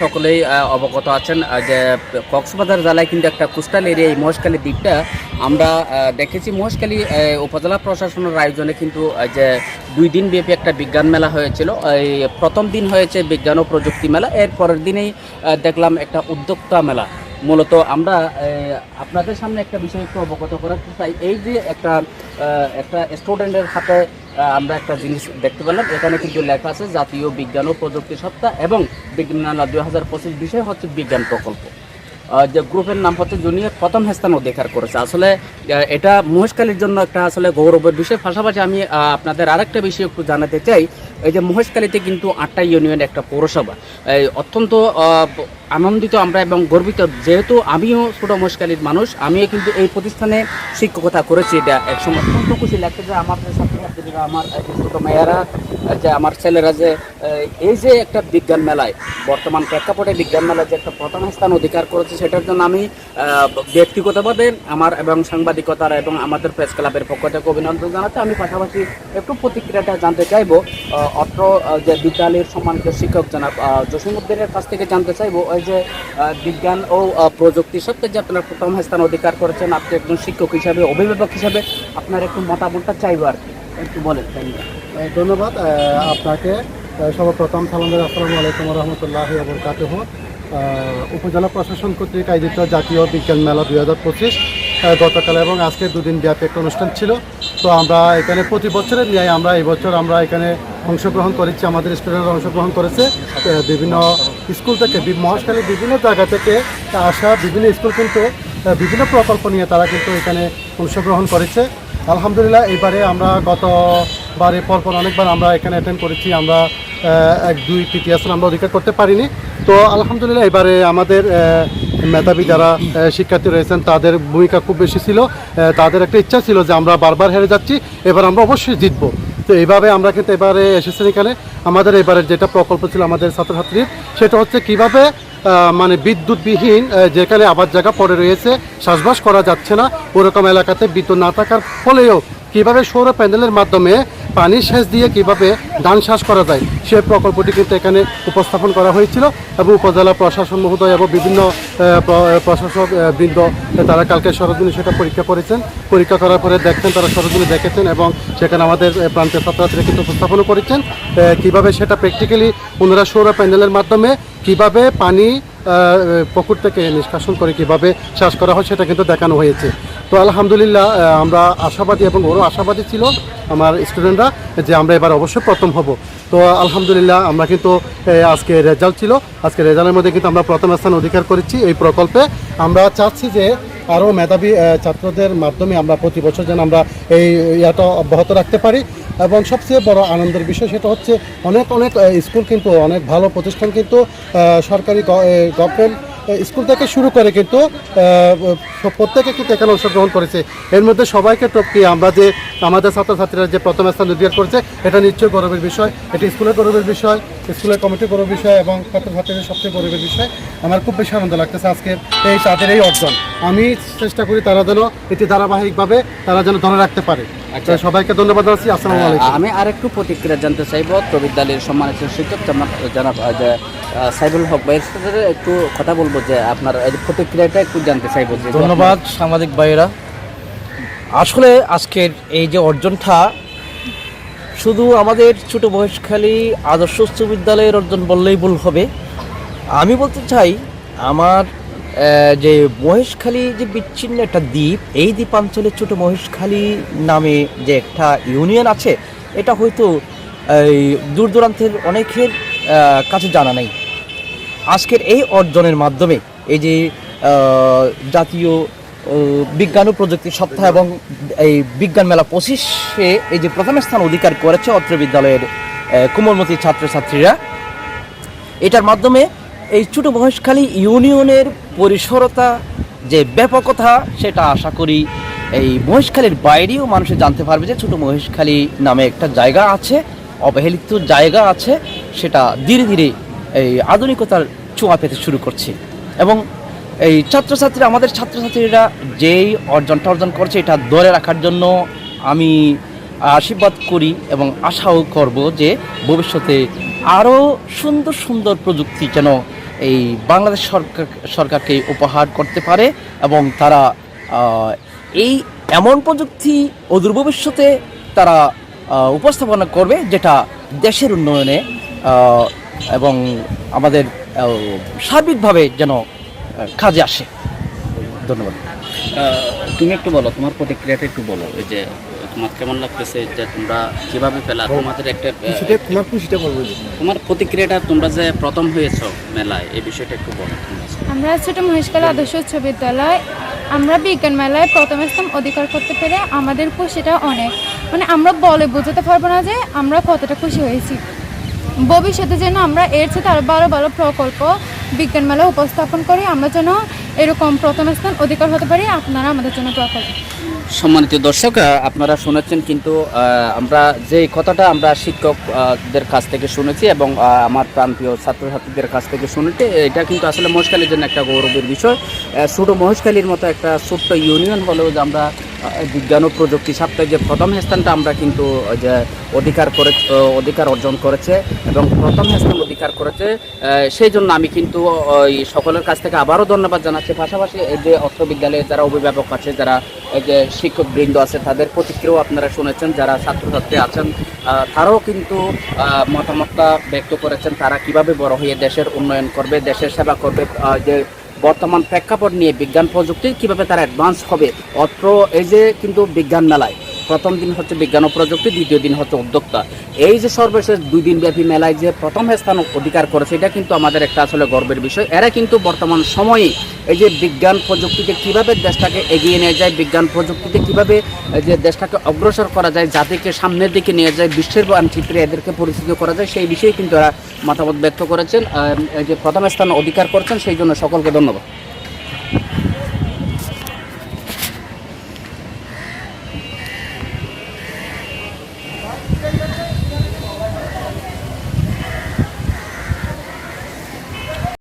সকলেই অবগত আছেন যে কক্সবাজার জেলায় কিন্তু একটা কোস্টাল এরিয়া এই মহেশখালী দ্বীপটা আমরা দেখেছি। মহেশখালী উপজেলা প্রশাসনের আয়োজনে কিন্তু যে দুই দিন ব্যাপী একটা বিজ্ঞান মেলা হয়েছিল। এই প্রথম দিন হয়েছে বিজ্ঞান ও প্রযুক্তি মেলা, এর পরের দিনেই দেখলাম একটা উদ্যোক্তা মেলা। মূলত আমরা আপনাদের সামনে একটা বিষয় একটু অবগত করাতে চাই এই যে একটা একটা স্টুডেন্টের হাতে আমরা একটা জিনিস দেখতে পেলাম। এখানে কিন্তু লেখা আছে, জাতীয় বিজ্ঞান ও প্রযুক্তি সপ্তাহ এবং বিজ্ঞান দু হাজার পঁচিশ বিষয় হচ্ছে বিজ্ঞান প্রকল্প। যে গ্রুপের নাম হচ্ছে জুনিয়র প্রথম স্থান অধিকার করেছে। আসলে এটা মহেশখালীর জন্য একটা আসলে গৌরবের বিষয়। পাশাপাশি আমি আপনাদের আরেকটা বিষয় একটু জানাতে চাই। এই যে মহেশখালীতে কিন্তু আটটা ইউনিয়ন একটা পৌরসভা। অত্যন্ত আনন্দিত আমরা এবং গর্বিত। যেহেতু আমিও ছোট মহেশখালীর মানুষ, আমিও কিন্তু এই প্রতিষ্ঠানে শিক্ষকতা করেছি এটা একসময়। অত্যন্ত খুশি লাগছে যে আমার যে ছাত্রছাত্রীরা আমার ছোট মেয়েরা যে আমার ছেলেরা যে এই যে একটা বিজ্ঞান মেলায়, বর্তমান প্রেক্ষাপটে বিজ্ঞান মেলায় যে একটা প্রথম স্থান অধিকার করেছে, সেটার জন্য আমি ব্যক্তিগতভাবে আমার এবং সাংবাদিকতার এবং আমাদের প্রেস ক্লাবের পক্ষ থেকে অভিনন্দন জানাতে আমি পাশাপাশি একটু প্রতিক্রিয়াটা জানতে চাইব অত্র যে বিদ্যালয়ের সম্মানিত শিক্ষক জনাব জসিমুদ্দিনের কাছ থেকে জানতে চাইব, ওই যে বিজ্ঞান ও প্রযুক্তি সত্ত্বে যে আপনারা প্রথম স্থান অধিকার করেছেন, আপনি একজন শিক্ষক হিসাবে, অভিভাবক হিসাবে, আপনার একটু মতামতটা চাইব আর কি। একটু বলেন ধন্যবাদ। আপনাকে সর্বপ্রথম সালাম আসসালামু আলাইকুম রহমতুল্লাহ বরকাতহ উপজেলা প্রশাসন কর্তৃক আয়োজিত জাতীয় বিজ্ঞান মেলা দুই হাজার পঁচিশ গতকাল এবং আজকে দুদিন ব্যাপী একটা অনুষ্ঠান ছিল। তো আমরা এখানে প্রতি বছরের ন্যায় আমরা এবছর আমরা এখানে অংশগ্রহণ করেছি, আমাদের স্টুডেন্টরা অংশগ্রহণ করেছে। বিভিন্ন স্কুল থেকে মহেশখালীর বিভিন্ন জায়গা থেকে আসা বিভিন্ন স্কুল কিন্তু বিভিন্ন প্রকল্প নিয়ে তারা কিন্তু এখানে অংশগ্রহণ করেছে। আলহামদুলিল্লাহ এবারে আমরা গতবারে পরপর অনেকবার আমরা এখানে অ্যাটেন্ড করেছি। আমরা এক, দুই তৃতীয় স্থান আমরা অধিকার করতে পারিনি। তো আলহামদুলিল্লাহ এবারে আমাদের মেধাবী যারা শিক্ষার্থী রয়েছেন, তাদের ভূমিকা খুব বেশি ছিল। তাদের একটা ইচ্ছা ছিল যে আমরা বারবার হেরে যাচ্ছি। এবার আমরা অবশ্যই জিতবো। তো এইভাবে আমরা কিন্তু এবারে এসেছেন এখানে। আমাদের এবারে যেটা প্রকল্প ছিল আমাদের ছাত্রছাত্রীর, সেটা হচ্ছে কীভাবে মানে বিদ্যুৎবিহীন যেখানে আবার জায়গা পড়ে রয়েছে, চাষবাস করা যাচ্ছে না, ওরকম এলাকাতে বিদ্যুৎ না থাকার ফলেও কীভাবে সৌর প্যানেলের মাধ্যমে পানি সেচ দিয়ে কীভাবে ধান চাষ করা যায় সেই প্রকল্পটি কিন্তু এখানে উপস্থাপন করা হয়েছিল এবং উপজেলা প্রশাসন মহোদয় এবং বিভিন্ন প্রশাসক বৃন্দ তারা কালকে সরজমিনে সেটা পরীক্ষা করেছেন। পরীক্ষা করার পরে দেখছেন তারা সরজমিনে দেখেছেন এবং সেখানে আমাদের প্রান্তের ছাত্রছাত্রীরা কিন্তু উপস্থাপনও করেছেন। কীভাবে সেটা প্র্যাকটিক্যালি ওনারা সৌর প্যানেলের মাধ্যমে কীভাবে পানি পুকুর থেকে নিষ্কাশন করে কীভাবে চাষ করা হয় সেটা কিন্তু দেখানো হয়েছে। তো আলহামদুলিল্লাহ আমরা আশাবাদী এবং ওরও আশাবাদী ছিল আমার স্টুডেন্টরা যে আমরা এবার অবশ্যই প্রথম হব। তো আলহামদুলিল্লাহ, আমরা কিন্তু আজকে রেজাল্ট ছিল। আজকে রেজাল্টের মধ্যে কিন্তু আমরা প্রথম স্থান অধিকার করেছি এই প্রকল্পে। আমরা চাচ্ছি যে আরও মেধাবী ছাত্রদের মাধ্যমে আমরা প্রতি বছর যেন আমরা এই ইয়াটা অব্যাহত রাখতে পারি। এবং সবচেয়ে বড় আনন্দের বিষয় সেটা হচ্ছে, অনেক অনেক স্কুল কিন্তু অনেক ভালো প্রতিষ্ঠান কিন্তু সরকারি গভর্নমেন্ট স্কুল থেকে শুরু করে কিন্তু প্রত্যেকে কিন্তু এখানে অংশগ্রহণ করেছে। এর মধ্যে সবাইকে টপকে, আমরা যে আমাদের ছাত্রছাত্রীরা যে প্রথম স্থান অধিকার করেছে এটা নিশ্চয়ই গৌরবের বিষয়। এটি স্কুলের গৌরবের বিষয় স্কুলের কমিটির গৌরবের বিষয় এবং ছাত্রছাত্রীদের সবচেয়ে গৌরবের বিষয়। আমার খুব বেশি আনন্দ লাগতেছে আজকে এই তাদের এই অর্জন। আমি চেষ্টা করি তারা যেন এটি ধারাবাহিকভাবে তারা যেন ধরে রাখতে পারে। আচ্ছা। সবাইকে ধন্যবাদ জানাচ্ছি। আসসালামু আলাইকুম। আমি আরেকটু প্রতিক্রিয়া জানতে চাইব। বিদ্যালয়ের সম্মানিত শিক্ষক জানাব সাইবুল হক ভাইয়ের সাথে একটু কথা বলব যে আপনার এই প্রতিক্রিয়াটা একটু জানতে চাইব যে ধন্যবাদ সাংবাদিক ভাইয়েরা। আসলে আজকের এই যে অর্জনটা, শুধু আমাদের ছোট বয়সখালী আদর্শ উচ্চ বিদ্যালয়ের অর্জন বললেই ভুল হবে। আমি বলতে চাই, আমার যে মহেশখালী যে বিচ্ছিন্ন একটা দ্বীপ, এই দ্বীপাঞ্চলের ছোট মহেশখালী নামে যে একটা ইউনিয়ন আছে, এটা হয়তো, এই দূর দূরান্তের অনেকের কাছে জানা নেই। আজকের এই অর্জনের মাধ্যমে, এই যে জাতীয় বিজ্ঞান ও প্রযুক্তি সপ্তাহ এবং এই বিজ্ঞান মেলা পঁচিশে এই যে প্রথম স্থান অধিকার করেছে অত্র বিদ্যালয়ের কোমলমতি ছাত্রছাত্রীরা। এটার মাধ্যমে এই ছোটো মহেশখালী ইউনিয়নের পরিসরতা যে ব্যাপকতা, সেটা আশা করি এই মহেশখালীর বাইরেও মানুষে জানতে পারবে যে ছোট মহেশখালী নামে একটা জায়গা আছে, অবহেলিত জায়গা আছে, সেটা ধীরে ধীরে এই আধুনিকতার ছোঁয়া পেতে শুরু করছে। এবং এই ছাত্রছাত্রীরা আমাদের ছাত্রছাত্রীরা যেই অর্জনটা অর্জন করছে, এটা ধরে রাখার জন্য আমি আশীর্বাদ করি এবং আশাও করব যে ভবিষ্যতে আরও সুন্দর সুন্দর প্রযুক্তি যেন এই বাংলাদেশ সরকার, সরকারকে উপহার করতে পারে এবং তারা এই এমন প্রযুক্তি অদূর ভবিষ্যতে তারা উপস্থাপনা করবে যেটা দেশের উন্নয়নে এবং আমাদের সার্বিকভাবে যেন কাজে আসে। ধন্যবাদ। তুমি একটু বলো তোমার প্রতিক্রিয়াটা একটু বলো এই যে তোমার কেমন লাগতেছে যে তোমরা কীভাবে পেলা তোমাদের একটা তোমার খুশিটা বলব তোমার প্রতিক্রিয়াটা তোমরা যে প্রথম হয়েছো মেলায় এই বিষয়টা একটু বলো। আমরা ছোট মহেশখালী আদর্শ উচ্চ বিদ্যালয় আমরা বিজ্ঞান মেলায় প্রথম স্থান অধিকার করতে পেরে আমাদের খুশিটা অনেক। মানে আমরা বলে বোঝাতে পারব না যে আমরা কতটা খুশি হয়েছি। ভবিষ্যতে যেন আমরা এর সাথে আরও ভালো ভালো প্রকল্প বিজ্ঞান মেলা উপস্থাপন করি আমরা যেন এরকম প্রথম স্থান অধিকার হতে পারি, আপনারা আমাদের জন্য দোয়া সম্মানিত দর্শক আপনারা শুনেছেন কিন্তু আমরা যে কথাটা আমরা শিক্ষকদের কাছ থেকে শুনেছি এবং আমার প্রান্তীয় ছাত্রছাত্রীদের কাছ থেকে শুনেছি, এটা কিন্তু আসলে মহেশখালীর জন্য একটা গৌরবের বিষয়। ছোট মহেশখালীর মতো একটা ছোট্ট ইউনিয়ন হলেও যে আমরা বিজ্ঞান ও প্রযুক্তি সপ্তাহে যে প্রথম স্থানটা আমরা কিন্তু যে অধিকার করে, অধিকার অর্জন করেছে এবং প্রথম স্থান অধিকার করেছে সেই জন্য আমি কিন্তু সকলের কাছ থেকে আবারও ধন্যবাদ জানাচ্ছি। পাশাপাশি এই যে অর্থ বিদ্যালয়ে যারা অভিভাবক আছে, যারা যে শিক্ষক বৃন্দ আছে, তাদের প্রতিক্রিয়াও আপনারা শুনেছেন, যারা ছাত্রছাত্রী আছেন তারাও কিন্তু মতামতটা ব্যক্ত করেছেন, তারা কীভাবে বড় হয়ে দেশের উন্নয়ন করবে, দেশের সেবা করবে যে বর্তমান প্রেক্ষাপট নিয়ে বিজ্ঞান প্রযুক্তি কীভাবে তারা অ্যাডভান্স হবে? অত্র এই যে কিন্তু বিজ্ঞান মেলায় প্রথম দিন হচ্ছে বিজ্ঞান ও প্রযুক্তি, দ্বিতীয় দিন হচ্ছে উদ্যোক্তা। এই যে সর্বশেষ দুই দিন ব্যাপী মেলায় যে প্রথম স্থান অধিকার করেছে, এটা কিন্তু আমাদের একটা আসলে গর্বের বিষয়। এরা কিন্তু বর্তমান সময়ে এই যে বিজ্ঞান প্রযুক্তিতে কীভাবে দেশটাকে এগিয়ে নিয়ে যায়, বিজ্ঞান প্রযুক্তিতে কীভাবে যে দেশটাকে অগ্রসর করা যায়, জাতিকে সামনের দিকে নিয়ে যায়, বিশ্বের মানচিত্রে এদেরকে পরিচিত করা যায়, সেই বিষয়ে কিন্তু এরা মতামত ব্যক্ত করেছেন। যে প্রথম স্থান অধিকার করেছেন, সেই জন্য সকলকে ধন্যবাদ।